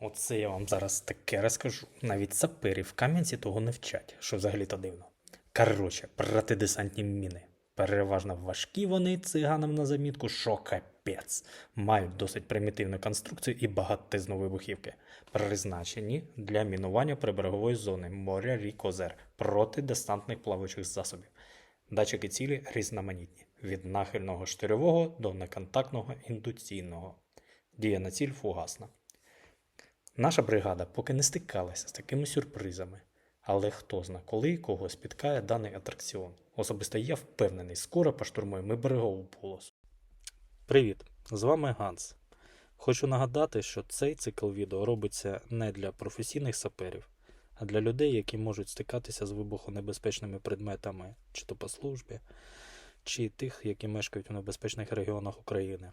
Оце я вам зараз таке розкажу. Навіть сапери в Кам'янці того не вчать, що взагалі-то дивно. Коротше, протидесантні міни. Переважно важкі вони циганам на замітку, що капець. Мають досить примітивну конструкцію і багатизну вибухівки. Призначені для мінування приберегової зони моря, рік, озер проти десантних плаваючих засобів. Датчики цілі різноманітні від нахильного штирьового до неконтактного індуційного. Дія на ціль фугасна. Наша бригада поки не стикалася з такими сюрпризами. Але хто зна, коли кого спіткає даний атракціон. Особисто я впевнений, скоро поштурмуємо берегову полосу. Привіт! З вами Ганс. Хочу нагадати, що цей цикл відео робиться не для професійних саперів, а для людей, які можуть стикатися з вибухонебезпечними предметами, чи то по службі, чи тих, які мешкають у небезпечних регіонах України.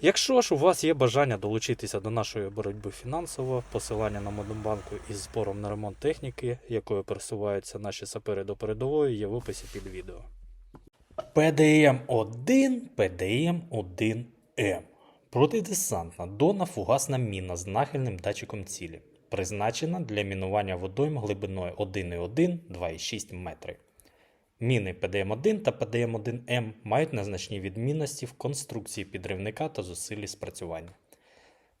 Якщо ж у вас є бажання долучитися до нашої боротьби фінансово, посилання на Модембанку із збором на ремонт техніки, якою пересуваються наші сапери до передової, є в описі під відео. ПДМ-1, ПДМ-1М. Протидесантна дона фугасна міна з нахильним датчиком цілі. Призначена для мінування водойм глибиною 1,1 2,6 метри. Міни ПДМ-1 та ПДМ-1М мають незначні відмінності в конструкції підривника та зусиллі спрацювання.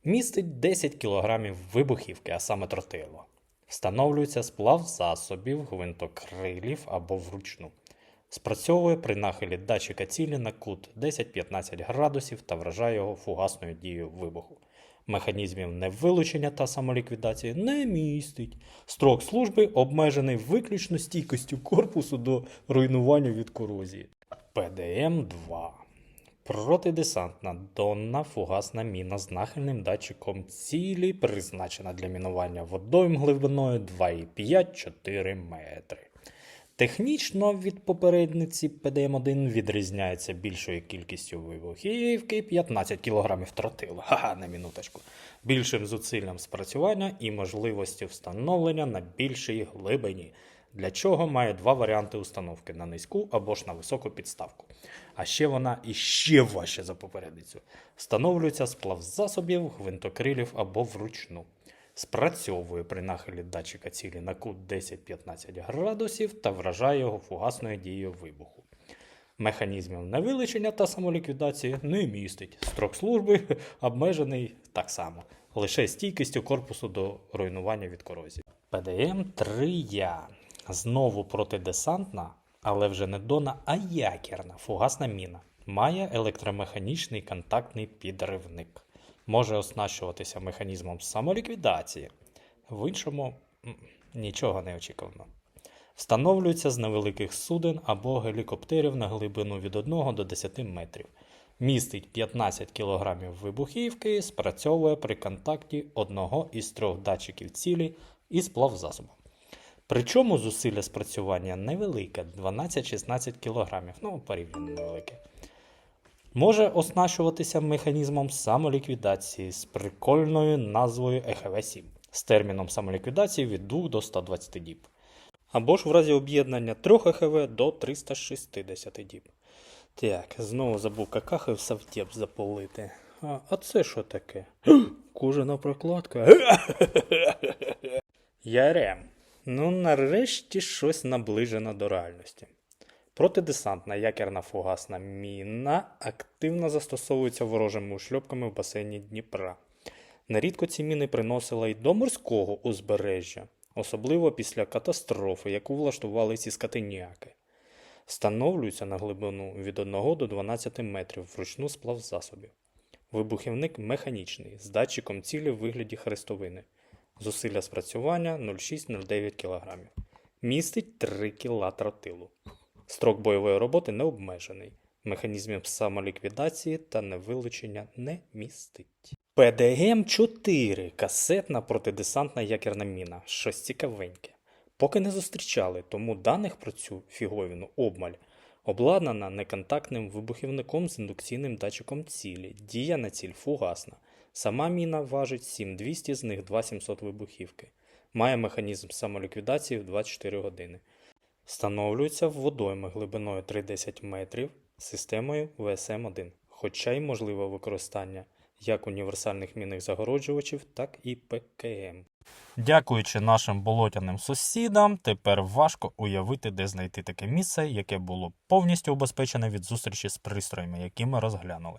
Містить 10 кг вибухівки, а саме тротило. Встановлюється сплав засобів, гвинтокрилів або вручну. Спрацьовує при нахилі датчика цілі на кут 10-15 градусів та вражає його фугасною дією вибуху. Механізмів невилучення та самоліквідації не містить. Строк служби обмежений виключно стійкістю корпусу до руйнування від корозії. ПДМ-2 Протидесантна донна фугасна міна з нахильним датчиком цілі, призначена для мінування водойм глибиною 2,5-4 метри. Технічно від попередниці ПДМ-1 відрізняється більшою кількістю вибухівки 15 кг тротила, ха-ха, на минуточку, більшим зусиллям спрацювання і можливістю встановлення на більшій глибині, для чого має два варіанти установки на низьку або ж на високу підставку. А ще вона іще важче за попередницю. Встановлюється сплав засобів, гвинтокрилів або вручну. Спрацьовує при нахилі датчика цілі на кут 10-15 градусів та вражає його фугасною дією вибуху. Механізмів невилучення та самоліквідації не містить. Строк служби обмежений так само, лише стійкістю корпусу до руйнування від корозії. ПДМ 3 я знову протидесантна, але вже не дона, а якірна фугасна міна. Має електромеханічний контактний підривник може оснащуватися механізмом самоліквідації. В іншому нічого не очікувано. Встановлюється з невеликих суден або гелікоптерів на глибину від 1 до 10 метрів. Містить 15 кг вибухівки, спрацьовує при контакті одного із трьох датчиків цілі із плавзасобом. Причому зусилля спрацювання невелике 12-16 кг, ну порівняно невелике. Може оснащуватися механізмом самоліквідації з прикольною назвою ЕХВ-7 з терміном самоліквідації від 2 до 120 діб. Або ж в разі об'єднання трьох ЕХВ до 360 діб. Так, знову забув какахи в савтєп заполити. А, а це що таке? Кожана прокладка. Ярем. Ну, нарешті щось наближено до реальності. Протидесантна якірна фугасна міна активно застосовується ворожими ушльопками в басейні Дніпра. Нерідко ці міни приносила й до морського узбережжя, особливо після катастрофи, яку влаштували ці скотиняки. Встановлюються на глибину від 1 до 12 метрів вручну сплав засобів. Вибухівник механічний з датчиком цілі в вигляді хрестовини. Зусилля спрацювання 0,6-0,9 кг. Містить 3 кг тротилу. Строк бойової роботи не обмежений. Механізмів самоліквідації та невилучення не містить. ПДМ-4 касетна протидесантна якірна міна. Щось цікавеньке. Поки не зустрічали, тому даних про цю фіговіну обмаль. Обладнана неконтактним вибухівником з індукційним датчиком цілі. Дія на ціль фугасна. Сама міна важить 7200, з них 2700 вибухівки. Має механізм самоліквідації в 24 години. Встановлюється водойми глибиною 3-10 метрів системою ВСМ-1, хоча й можливе використання як універсальних мінних загороджувачів, так і ПКМ. Дякуючи нашим болотяним сусідам, тепер важко уявити, де знайти таке місце, яке було повністю убезпечене від зустрічі з пристроями, які ми розглянули.